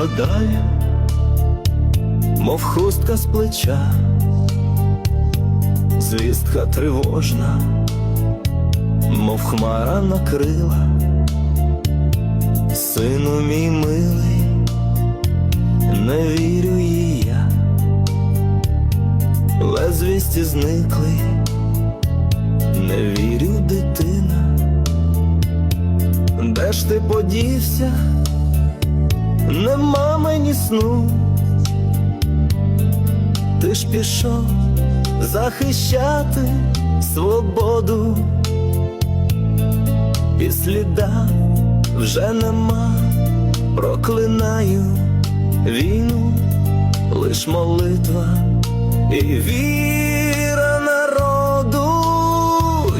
спадає, мов хустка з плеча, звістка тривожна, мов хмара накрила, сину мій милий, не вірю їй я, безвісті зникли, не вірю дитина. Де ж ти подівся? Нема мені сну. Ти ж пішов захищати свободу, і сліда вже нема, проклинаю війну, лиш молитва і віра народу,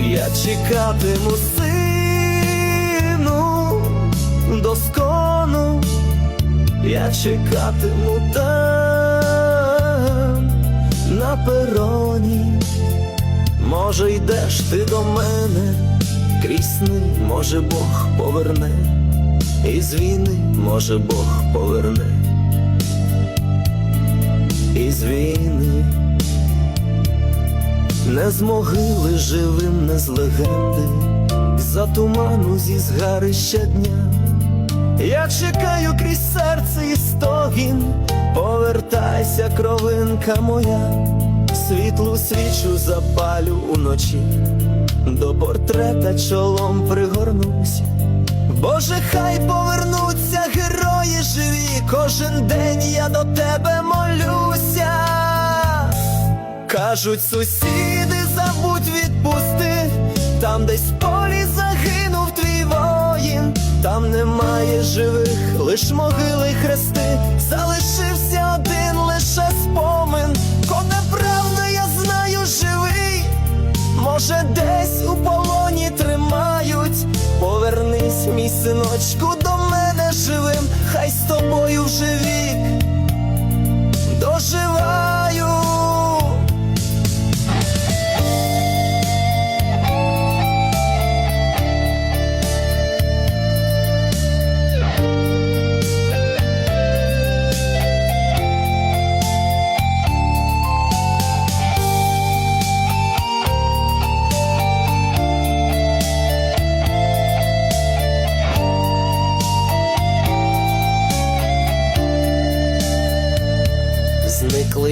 я чекатиму сину. До скону, я чекатиму там на пероні. Може, йдеш ти до мене, крізь сни, може Бог поверне, із війни, може Бог поверне, із війни, не з могили живим, не з легенди, за туману зі згарища дня. Я чекаю крізь серце і стогін, повертайся, кровинка моя, світлу свічу запалю уночі, до портрета чолом пригорнусь. Боже, хай повернуться герої живі, кожен день я до тебе молюся. Кажуть, сусіди, забудь відпусти, там десь лиш могили хрести, залишився один лише спомин, коне правда, я знаю, живий, може, десь у полоні тримають. Повернись, мій синочку, до мене живим, хай з тобою вже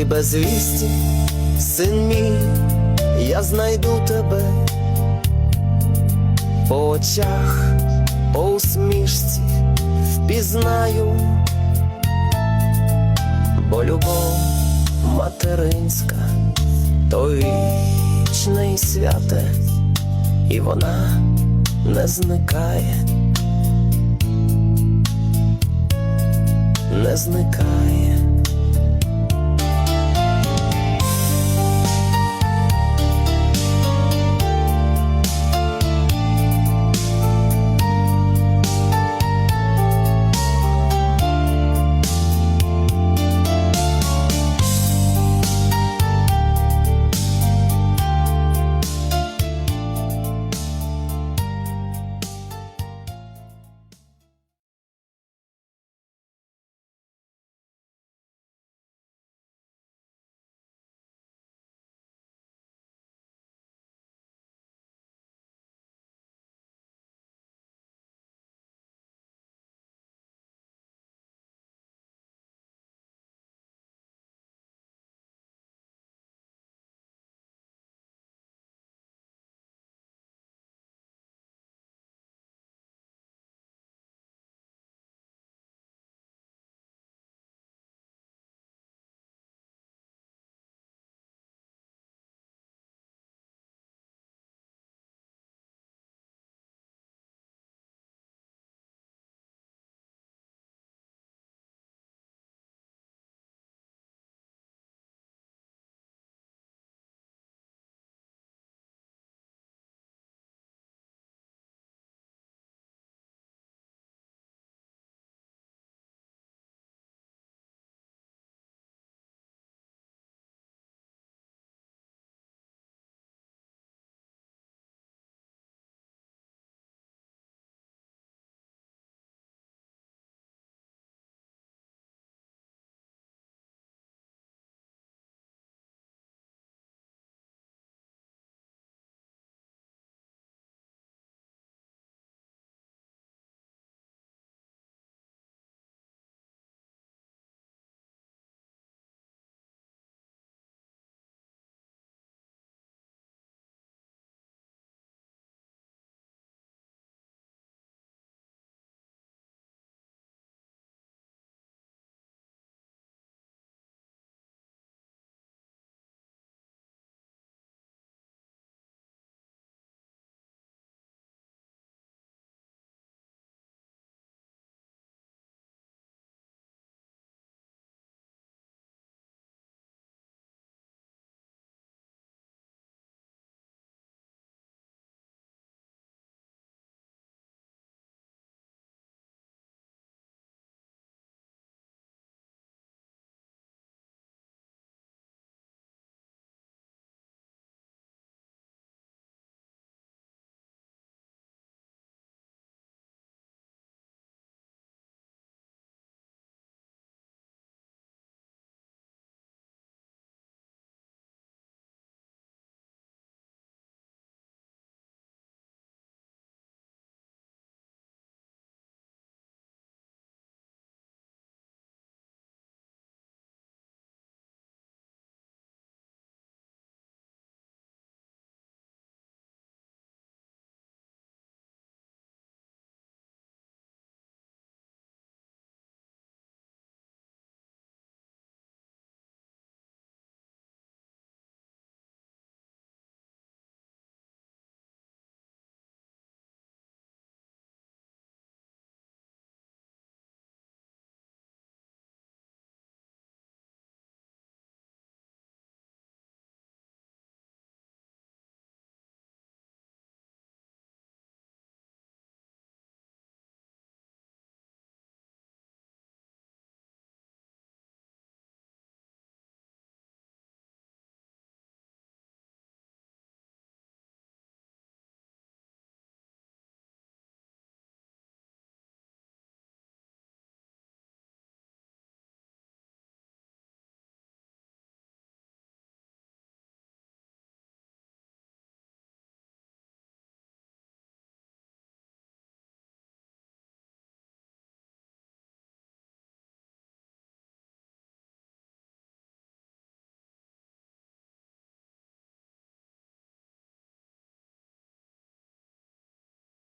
безвісті, син мій, я знайду тебе. По очах, по усмішці впізнаю, бо любов материнська, то вічне і святе, і вона не зникає, не зникає.